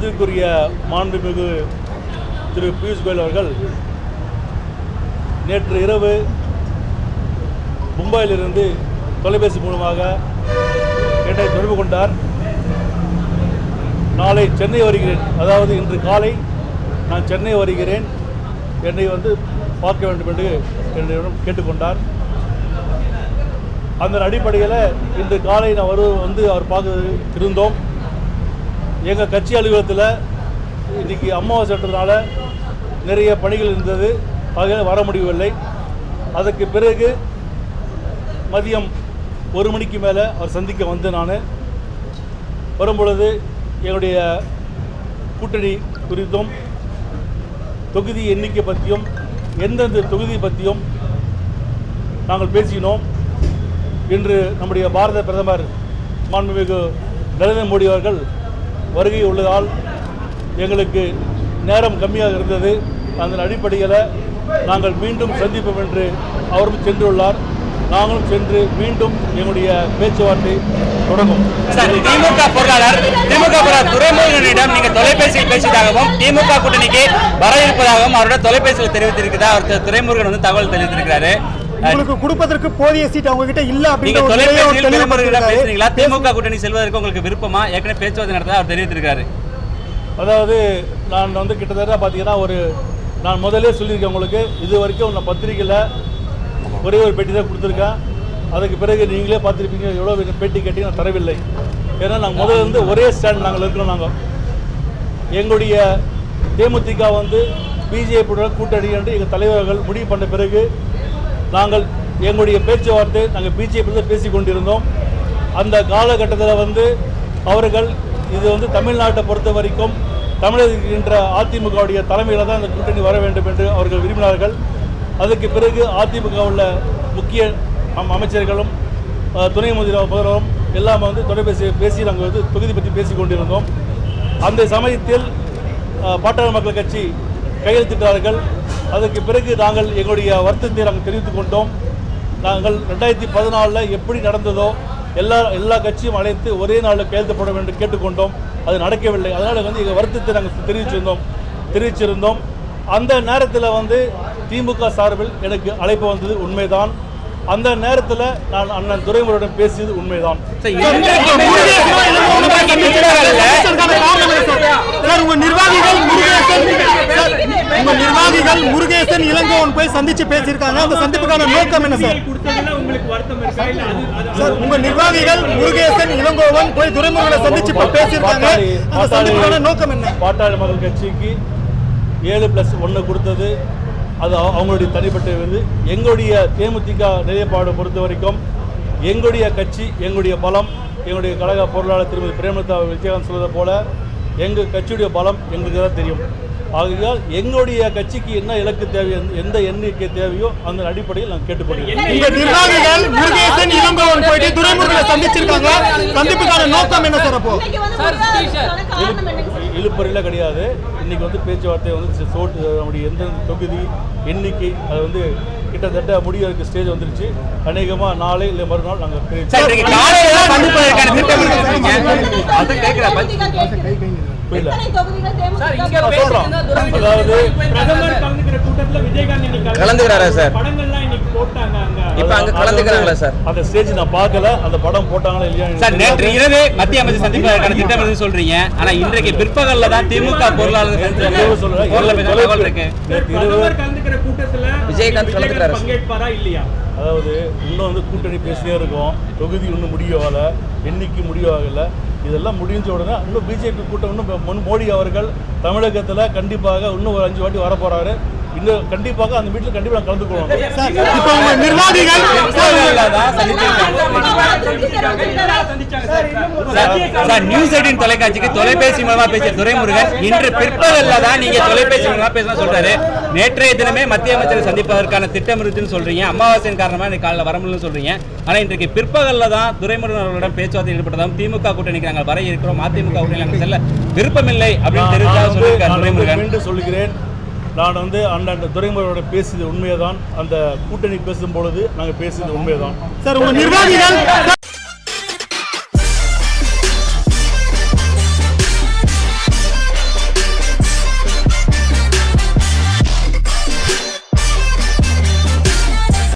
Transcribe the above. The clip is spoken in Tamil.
மதிப்புக்குரிய மாண்புமிகு திரு பியூஷ் கோயல் அவர்கள் நேற்று இரவு மும்பையிலிருந்து தொலைபேசி மூலமாக என்னை தொடர்பு கொண்டார். நாளை சென்னை வருகிறேன். அதாவது இன்று காலை நான் சென்னை வருகிறேன். என்னை வந்து பார்க்க வேண்டும் என்று என்னிடம் கேட்டுக்கொண்டார். அந்த அடிப்படையில் இன்று காலை நான் வருவது வந்து அவர் பார்க்க இருந்தோம். எங்கள் கட்சி அலுவலகத்தில் இன்றைக்கி அமாவாசைன்றதுனால நிறைய பணிகள் இருந்தது. ஆக வர முடியவில்லை. அதற்கு பிறகு மதியம் ஒரு மணிக்கு மேலே அவர் சந்திக்க வந்து நான். வரும்பொழுது என்னுடைய கூட்டணி குறித்தும் தொகுதி எண்ணிக்கை பற்றியும் எந்தெந்த தொகுதி பற்றியும் நாங்கள் பேசினோம். இன்று நம்முடைய பாரத பிரதமர் மாண்புமிகு நரேந்திர மோடி அவர்கள் வருகை உள்ளதால் எங்களுக்கு நேரம் கம்மியாக இருந்தது. அதன் அடிப்படையில் நாங்கள் மீண்டும் சந்திப்போம் என்று அவரும் சென்றுள்ளார். நாங்களும் சென்று மீண்டும் எங்களுடைய பேச்சுவார்த்தை தொடங்கும். சார் திமுக பொருளாளர் திமுக துறைமுகனிடம் நீங்கள் தொலைபேசியில் பேசியதாகவும் திமுக கூட்டணிக்கு வர இருப்பதாகவும் அவரோட தொலைபேசியில் தெரிவித்திருக்கிறதா அவர் துறைமுருகன் துரைமுருகன் வந்து தகவல் தெரிவித்திருக்கிறாரு. உங்களுக்கு கொடுப்பதற்கு போதிய சீட் அவங்க கிட்ட இல்ல. பேசுறீங்களா? திமுக கூட்டணி செல்வதற்கு உங்களுக்கு விருப்பமா? ஏற்கனவே பேச்சுவார்த்தை நடத்த அவர் தெரிவித்திருக்காரு. அதாவது நான் வந்து கிட்டத்தட்ட பார்த்தீங்கன்னா ஒரு நான் முதல்ல சொல்லியிருக்கேன் உங்களுக்கு இது வரைக்கும் நான் பத்திரிக்கையில் ஒரே ஒரு பேட்டி தான் கொடுத்துருக்கேன். அதுக்கு பிறகு நீங்களே பார்த்துருப்பீங்க எவ்வளோ பேட்டி கேட்டீங்க நான் தரவில்லை. ஏன்னா நாங்கள் முதல்ல இருந்து ஒரே ஸ்டாண்ட் நாங்கள் இருக்கிறோம் நாங்கள். எங்களுடைய தேமுதிக வந்து பிஜேபியுடன் கூட்டணி என்று எங்கள் தலைவர்கள் முடிவு பண்ண பிறகு நாங்கள் எங்களுடைய பேச்சுவார்த்தை நாங்கள் பிஜேபியில் தான் பேசி கொண்டிருந்தோம். அந்த காலகட்டத்தில் வந்து அவர்கள் இது வந்து தமிழ்நாட்டை பொறுத்த வரைக்கும் தமிழகின்ற அதிமுகவுடைய தலைமையில் தான் இந்த கூட்டணி வர வேண்டும் என்று அவர்கள் விரும்பினார்கள். அதுக்கு பிறகு அதிமுக உள்ள முக்கிய அம்- அமைச்சர்களும் துணை முதல்வர் முதல்வரும் எல்லாம் வந்து தொலைபேசி பேசி நாங்கள் வந்து தொகுதி பற்றி பேசி கொண்டிருந்தோம். அந்த சமயத்தில் பாட்டாளர் மக்கள் கட்சி கையெழுத்திட்டார்கள். அதற்கு பிறகு நாங்கள் எங்களுடைய வருத்தத்தை நாங்கள் தெரிவித்துக் கொண்டோம். நாங்கள் ரெண்டாயிரத்தி பதினாலில் எப்படி நடந்ததோ எல்லா எல்லா கட்சியும் அழைத்து ஒரே நாளில் கையெழுத்து வேண்டும் என்று கேட்டுக்கொண்டோம். அது நடக்கவில்லை. அதனால் வந்து எங்கள் வருத்தத்தை நாங்கள் தெரிவிச்சிருந்தோம். தெரிவிச்சிருந்தோம். அந்த நேரத்தில் வந்து திமுக சார்பில் எனக்கு அழைப்பு வந்தது உண்மைதான். அந்த நேரத்தில் நான் அண்ணன் துரைமுருடன் பேசியது உண்மைதான். உங்க நிர்வாகிகள் முருகேசன் இளங்கோவன் போய் சந்திச்சு பேசியிருக்காங்க. அந்த சந்திப்புக்கான நோக்கம் என்ன சார்? சார் உங்க நிர்வாகிகள் முருகேசன் இளங்கோவன் போய் துறைமுகங்களை சந்திச்சு பேசியிருக்காங்க. அந்த சந்திப்புக்கான நோக்கம் என்ன? பாட்டாளி மக்கள் கட்சிக்கு ஏழு ப்ளஸ் ஒன்று கொடுத்தது. அது அவ- அவங்களுடைய தனிப்பட்ட இது எங்களுடைய தேமுதிக நிலைப்பாடு பொறுத்த வரைக்கும் எங்களுடைய கட்சி எங்களுடைய பலம் எங்களுடைய கழக பொருளாளர் திருமதி பிரேமலதா விஜயகாந்த் சொல்வதை போல எங்கள் கட்சியுடைய பலம் எங்களுக்கு தான் தெரியும். ஆகையால் எங்களுடைய கட்சிக்கு என்ன இலக்கு தேவை எந்த எண்ணிக்கை தேவையோ அந்த அடிப்படையில் நான் கேட்டுக்கொள்கிறேன் சந்திச்சிருக்காங்க சந்திப்புக்கான நோக்கம் என்ன சார் அப்போ? இழுப்பறையில் கிடையாது இன்னைக்கு வந்து பேச்சுவார்த்தை வந்து சோட்டு நம்முடைய எந்தெந்த தொகுதி எண்ணிக்கை அது வந்து கிட்டத்தட்ட முடியறதுக்கு ஸ்டேஜ் வந்துருச்சு அநேகமாக நாளை இல்லை மறுநாள் நாங்கள் இன்றைக்கு கலந்துக்கிறாரா சார்? இப்ப அங்க கலந்துக்கிறாங்களா சார்? அந்த ஸ்டேஜ் நான் பார்க்கல. அந்த படம் போட்டாங்களா இல்லையா சார் நேற்று. இரவு மத்திய அமைச்சர் சந்திப்பதற்கான திட்டம் இருக்கு சொல்றீங்க. ஆனா இன்றைக்கு பிற்பகல்ல தான் திமுக பொருளாளர் தகவல் இருக்கு. விஜயகாந்த் கலந்துக்கிறாரு. பங்கேற்பாரா இல்லையா? அதாவது இன்னும் வந்து கூட்டணி பேசினே இருக்கோம். தொகுதி இன்னும் முடியவாகல எண்ணிக்கை முடியவாகல இதெல்லாம் முடிஞ்ச உடனே இன்னும் பிஜேபி கூட்டம் இன்னும் மோடி அவர்கள் தமிழகத்தில் கண்டிப்பாக இன்னும் ஒரு அஞ்சு வாட்டி வரப்போறாரு. இன்னும் கண்டிப்பாக அந்த மீட்டில் கண்டிப்பாக நான் கலந்துக்குவோம் சார் இப்போ உங்க நிர்வாகிகள் தான் சந்திச்சிருக்காங்க. சார், சார் நியூஸ் எயிட்டின் தொலைக்காட்சிக்கு தொலைபேசி மூலமா பேசிய துரைமுருகன் இன்று பிற்பகல்ல தான் நீங்க தொலைபேசி மூலமா பேசலாம் சொல்றாரு நேற்றைய தினமே மத்திய அமைச்சரை சந்திப்பதற்கான திட்டம் இருக்குன்னு சொல்றீங்க அமாவாசையின் காரணமா இன்னைக்கு காலைல வர முடியலன்னு சொல்றீங்க ஆனா இன்றைக்கு பிற்பகல்ல தான் துரைமுருகன் அவர்களிடம் பேச்சுவார்த்தை ஈடுபட்டதாகவும் திமுக கூட்டணிக்கு நாங்கள் வர இருக்கிறோம் அதிமுக கூட்டணி நாங்கள் செல்ல விருப்பமில்லை அப்படின்னு வந்து- சொல்லியிருக்கார் துரைமுருகன் சொல்லுகிறேன் நான் வந்து அண்ணன் துரைமுருகனோட பேசியது உண்மையதான். அந்த கூட்டணி பேசும் பொழுது நாங்கள் பேசியது உண்மைதான் சார் உங்கள் நிர்வாகிகள்